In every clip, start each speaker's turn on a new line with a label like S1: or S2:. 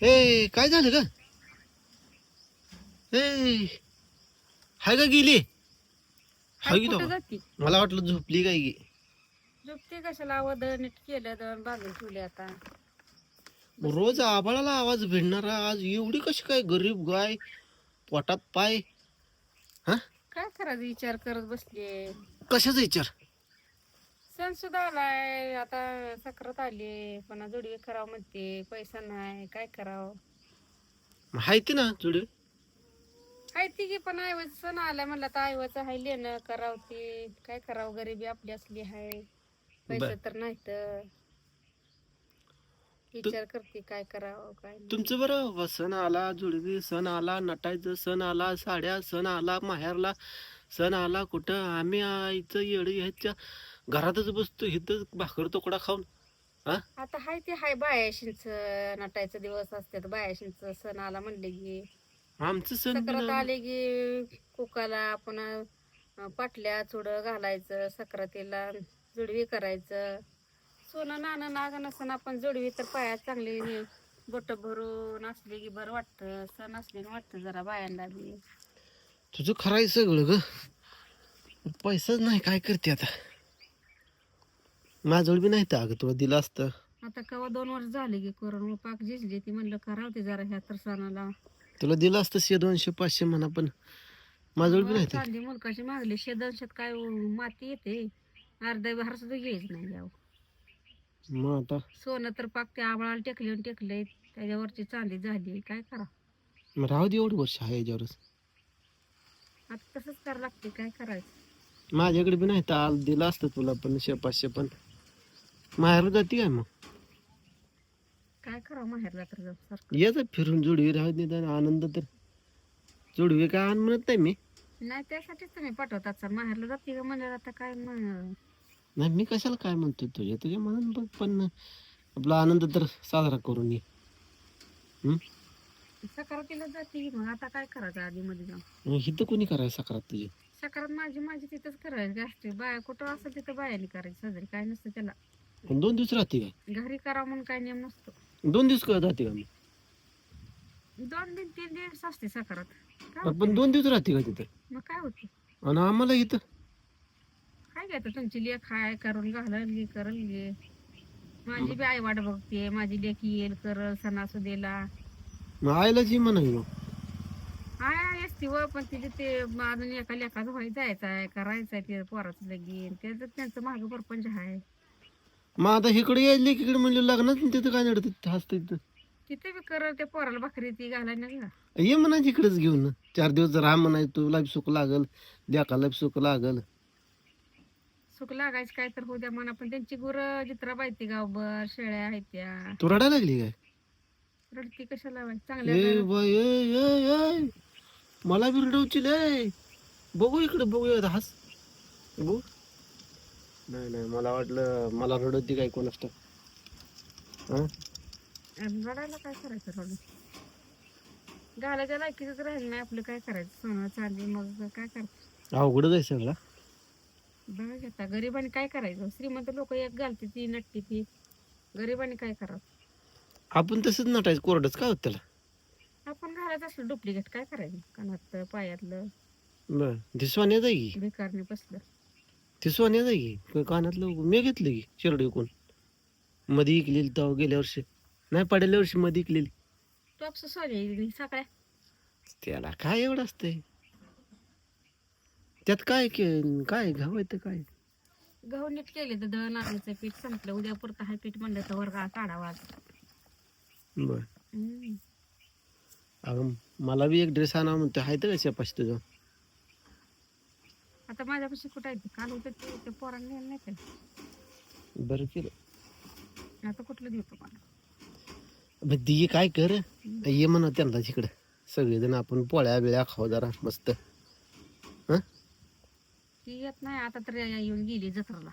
S1: हे काय झालं का हे हाय का गेली. हाय
S2: कुठं? जाती?
S1: मला वाटलं झोपली काय गी.
S2: झोपते कशाला? वदळ नीट केलं दळण बांधून ठेवले आता.
S1: रोज आबाळाला आवाज भिडणारा आज एवढी कशी काय गरीब गाय? पोटात पाय. हा?
S2: काय करायचं? विचार करत बसले
S1: कशाचा विचार?
S2: सण सुद्धा आलाय. आता सक्रात आली पुन्हा जोडवी करावं म्हणते. पैसा नाही. काय करावं?
S1: माहिती ना जुडे
S2: आहे ती की पण ऐवज सण आलाय म्हणलं आता ऐवज आहे लेणं करावं ते. काय करावं? गरिबी आपली असली आहे पैसे
S1: बर.
S2: तर नाही तर विचार करते काय करावं काय नाही.
S1: तुमचं बरं व सण आला जुडवी सण आला नटायचं सण आला साड्या सण आला माहेरला सण आला कुठं? आम्ही आईचं येड ह्याच्या घरातच बसतो इथं भाकर तुकडा खाऊन.
S2: आता हाय ते हाय बायाशींच नटायचा दिवस असतात बायाशींच सण आला म्हणले की.
S1: आमचं सण बी
S2: सक्रात. आले की कुकाला पुन्हा अं, पाटल्या चुडं घालायचं सक्रातीला जुडवी करायचं. सोनं नाणं नाग नसन आपण जुडवी तर पायात चांगली बोट भरून असले की बरं वाटतं सण असले की वाटतं जरा बायांना बी.
S1: तुझं खराय सगळं ग. पैसाच नाही काय करते आता? माझ्याजवळ बी नाही तर अगं तुला दिलं असतं.
S2: आता कवा दोन वर्ष झाले की कोरोना पाक झिजली ती म्हणलं करावं ते जरा ह्या तर सणाला.
S1: तुला दिलं असतं शे दोनशे पाचशे म्हणा पण माझ्याजवळ बी नाही तर
S2: चांदी मुलकाची मागली? शेदनशात काय माती येते. अर्धा भार सुद्धा घ्यायच नाही यावं
S1: मग आता?
S2: सोनं तर पाक ते आबळाला टेकले टेकले त्याच्यावरची चांदी झाली काय करा?
S1: मग राहू दे एवढं वर्ष आहे याच्यावरच.
S2: आता तसंच करावं लागते काय करायचं?
S1: माझ्याकडे बी नाही तर आल दिलं असतं तुला पण शे पाचशे पण माहेर जाती काय मग?
S2: काय करावं माहेरला तर जाऊ सारखं?
S1: याचा फिरून जुडवी राहू दे तर आनंद तर. जुडवी काय आण म्हणत नाही मी.
S2: नाही त्यासाठीच तुम्ही पाठवतात सर. माहेरला जाते का म्हणजे आता काय मग?
S1: नाही मी कशाला काय म्हणतो तुझ्या? तुझ्या म्हणून बघ पण आपला आनंद तर साजरा करून ये. हं?
S2: सकारातीला जाते मग? आता काय करायचं आधी मध्ये जाऊन?
S1: मग इथं कोणी करायचं सकारात तुझी?
S2: सकारात माझी माझी तिथंच करायची असते. बाया कुठं असेल तिथं बायाने करायची साजरी? काय नसतं त्याला.
S1: पण दोन दिवस राहते काय
S2: घरी करावं म्हणून काय नियम नसतो.
S1: दोन दिवस काय राहते का? मी
S2: दोन दिन तीन दिवस असते सकारात. काय
S1: पण दोन दिवस राहते का तिथं?
S2: मग काय होतं?
S1: आणि आम्हाला इथं?
S2: काय घ्यायचं तुमची लेख आहे करून घालल गे करल गे माझी बी आई वाट बघते माझी लेख येईल करल सणासुदीला.
S1: मग आईला जी म्हणा की मग
S2: आय असते व पण तिथे ते अजून एका लेखाचं व्हाय जायचं आहे करायचं आहे ते पोराचं लगीन. त्याचं त्यांचं मागं परपंच आहे
S1: मग आता इकडे यायला इकडे म्हणलं लग्नच नाही तिथं काय नडतं? हसतं तिथं
S2: तिथे बी करल ते पोराला भाकरी ती घालायला
S1: ये म्हणायचं इकडेच घेऊन. चार दिवस राहा म्हणायचं तुला बी सुख लागल लेकाला बी सुख लागल.
S2: सुख लागायचं काय तर होऊ द्या म्हणा पण त्यांची गुरं जित्रा बायती गावभर शेळ्या आहेत त्या.
S1: तू रडायला लागली काय?
S2: रडती कशाला बाई?
S1: ए
S2: चांगल्या
S1: बाय ए, ए, ए. मला बी रडवची लय बघू इकडे बघूया हस. बघू. नाही नाही मला वाटलं मला रडवती काय कोण असतं. हं?
S2: रडायला काय करायचं रडून घालायच्या लायकीच राहिलं नाही आपलं काय करायचं? सोनं चांदी मग काय करायचं?
S1: अवघडच आहे सगळा.
S2: बघा आता गरिबांनी काय करायचं? श्रीमंत लोक एक घालते ती नटते ती. गरिबांनी काय करावं?
S1: आपण तसंच नटायचं कोरडच काय होत त्याला?
S2: आपण घालायचं असलं डुप्लिकेट काय करायचं? कानातलं पायातलं.
S1: बर आहे की
S2: बेकारने बसलं.
S1: ते सोन्याचं आहे. की कानातलं मी घेतलं की शिरडी विकून. मध्ये इकलेली तेव्हा गेल्या वर्षी. नाही पडल्या वर्षी मध्ये इकलेली.
S2: टॉप्स सोने सगळ्या
S1: त्याला काय एवढं असतंय? त्यात काय के- काय घावायचं काय?
S2: गहू नीट केले तर दळण आणण्याचं पीठ संपलं. उद्या पुरतं हा पीठ म्हणलं तर वर्गा काढावा
S1: बर. अगं मला बी एक ड्रेस आणा म्हणतो आहे तर कशा पाशी तुझं?
S2: आता माझ्यापाशी कुठं आहे ते? काल होतं ते ते पोरांनी नेलं नाही का?
S1: बरं केलं.
S2: आता कुठलं देतो मला
S1: मग दी काय कर ये म्हणा त्यांना तिकडं. सगळेजण आपण पोळ्या बिळ्या खाऊ जरा मस्त. हं?
S2: ती येत नाही आता तर या- येऊन गेली जत्राला.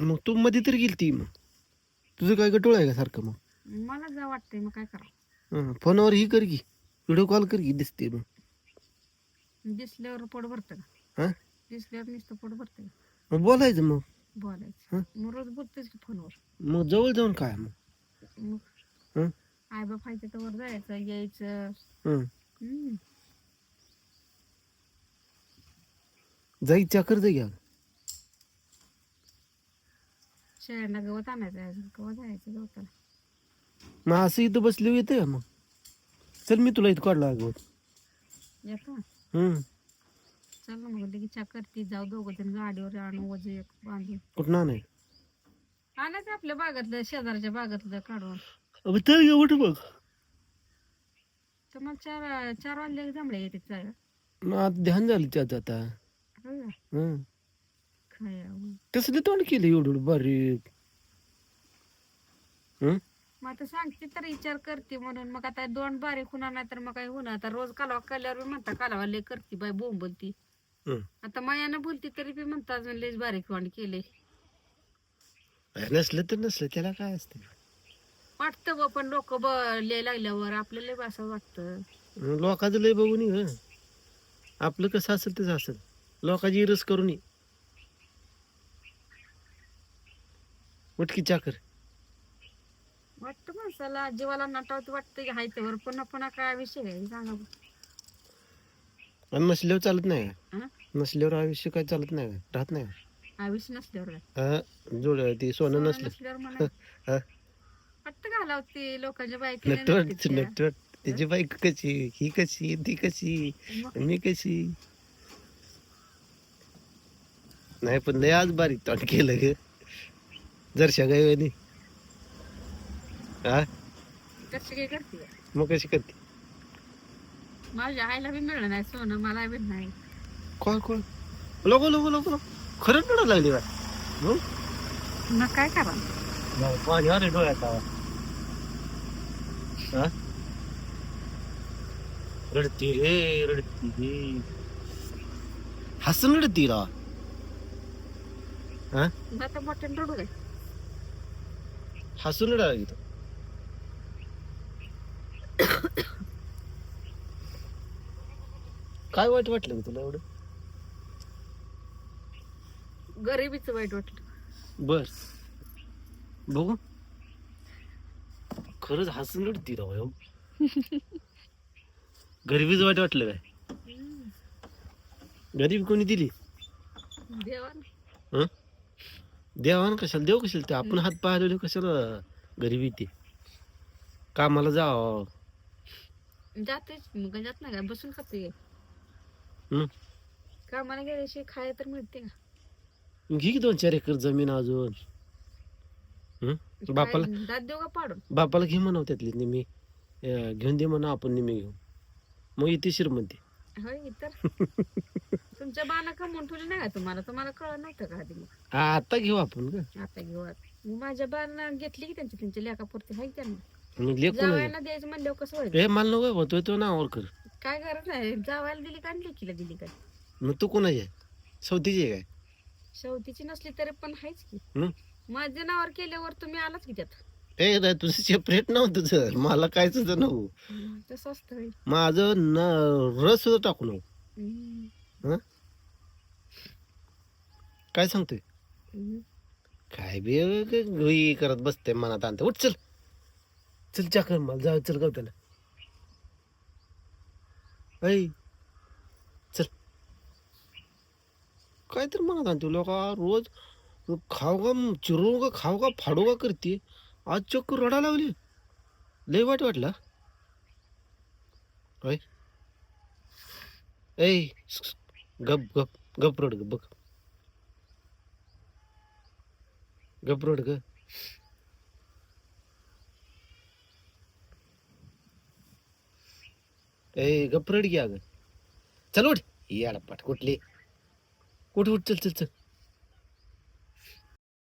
S1: मग तू मध्ये तर गेली ती मग. तुझं काय गटोळ आहे का सारखं मग?
S2: मला जा वाटतंय मग काय करावं?
S1: हं, फोनवर ही कर की. व्हिडिओ कॉल कर की दिसते मग.
S2: दिसल्यावर पोट भरतं का
S1: हं?
S2: दिसल्यावर नुसतं पोट भरतं का
S1: मग बोलायचं मग.
S2: बोलायचं? मग रोज बोलतोच की फोनवर.
S1: मग जवळ जाऊन काय मग?
S2: मग
S1: हं?
S2: आई बाप आहे तिथं वर जायचं यायचं.
S1: हम्म.
S2: हम्म.
S1: जाई चक्कर जाई घ्या
S2: शेळ्यांना गवत आणायचं आहे गवत जायचं गवताला.
S1: मग असं इथं बसले येते का मग? चल मी तुला इथं काढला अगोदर
S2: येतो चल ना मग लगेच चहा करते. जाऊ दोघं जण गाडीवर आणू वजे एक बांधून.
S1: कुठं नाही
S2: आणायचं आपल्या बागातलं शेजारच्या बागातलं काढून.
S1: अबे चल गे उठ बघ.
S2: तर मग चार चार वाजले जांभळे येते चाय
S1: मग आता ध्यान झालं त्याचं आता. हं.
S2: खाया
S1: कसं ते तोंड केलं एवढं एवढं बारीक. हं?
S2: मग आता सांगते तर विचार करते म्हणून. मग आता दोन बारीक होणार नाही तर मग काय होणार? आता रोज कालवा काल्यावर म्हणता कालवा लय करते बाय बोंब बोलती
S1: हं.
S2: आता मायानं बोलती तरी बी म्हणता अजून लयच बारीक वांड केले.
S1: नसलं तर नसलं त्याला काय असतं?
S2: वाटतं ब पण लोक ब लय लागल्यावर आपल्याला लय असं वाटतं.
S1: लोकांचं लय बघून ये, हं. आपलं कसं असेल तसं असेल. लोकांची इरस करून ये. उठकी चाकर.
S2: माणसाला जीवाला नटावत वाटतं की हाय त्यावर पुन्हा पुन्हा काय विषय आहे? सांगा बरं.
S1: आणि नसल्यावर चालत नाही. का
S2: हं?
S1: नसल्यावर आयुष्य काय चालत नाही? का राहत नाही. का?
S2: आयुष्य नसल्यावर काय?
S1: हा, जोड ते सोनं नसलं.
S2: नसल्यावर म्हणा
S1: हा.
S2: वाटतं घालावती लोकांच्या बायका
S1: नटवट नटवट त्याची बाईक कशी? ही कशी? ती कशी? मी कशी? नाही पण लय आज बारीक तोंड केलं ग. जरशा गायवानी. हा?
S2: कशी काय करते?
S1: मग कशी करते?
S2: माझ्या आईला बी मिळलं नाही सोनं मला बी नाही.
S1: कोण कोण? लोक लोक लोक खरंच रडायला लागली बा हं?
S2: मग काय करा
S1: पाणी आले डोळ्यात आवा. हा? रडती रे रडती रे. हसून रडती रा हा?
S2: आता मोठ्यानं रडू काय
S1: हसून रडायला लागली तो. काय वाईट वाटलं ग तुला एवढं?
S2: गरिबीचं वाईट वाटलं.
S1: बर. बघू. खरंच हसून रडती राव ह्यो. गरिबीच वाईट वाटलं काय? गरीब कोणी दिली?
S2: देवान.
S1: हं? देवान कशाला? देव कशाला ते? आपण हात पाहिलेले कशाला गरिबी ते? कामाला जाव.
S2: जातेच. मग जात नाही बसून खाते.
S1: हं?
S2: कामाला गेल्याशिवाय खायला तर मिळते का
S1: घे की दोन चार एकर जमीन अजून. हं? बापाला
S2: काय दात देऊ का पाडून?
S1: बापाला घे म्हणाव त्यातली निमी अं, घेऊन दे म्हणा आपण निमी घेऊ. मग येते श्रीमंती.
S2: होय तर तुमच्या बाना कमवून ठेवली नाही का तुम्हाला? तुम्हाला कळत नव्हतं का आधी मग?
S1: आता घेऊ आपण ग.
S2: आता घेऊ आता. मग माझ्या बाना घेतली की त्यांची त्यांच्या लेखापुरती हाय त्यांना
S1: मग लेख कोण
S2: जावयाला द्यायचं म्हणल्यावर कसं व्हायचं?
S1: ए मला नको तो नावावर कर.
S2: काय गरज नाही. जावायला दिली का लेकीला दिली काय
S1: मग तू कोणाची आहे? सौतीची आहे काय?
S2: शेवटीची नसली तरी पण आहेच की.
S1: हं?
S2: माझ्या नावावर केल्यावर तुम्ही आलाच की त्यात.
S1: ए नाही तुझं सेपरेट नव्हतं तुझं मला काय तुझं नको
S2: तसं असतं होय.
S1: माझं न रस सुद्धा टाकू. हं? काय सांगतोय. काय बी करत बसते मनात आणते उठ चल. चल चाकर मला. जाऊ चल गवताला ऐ चल. काय तर मनात आणते लोक. रोज खाऊ का चिरू का खाऊ का फाडू का करते. आज चक्क रडा लागली. लय वाट वाटला. ऐ. ऐ गप गप गप रोड ग बघ. गप रोड ग. ए गप रड घ्या ग चल उठ. याडपाट कुठली. उठ उठ चल चल चल.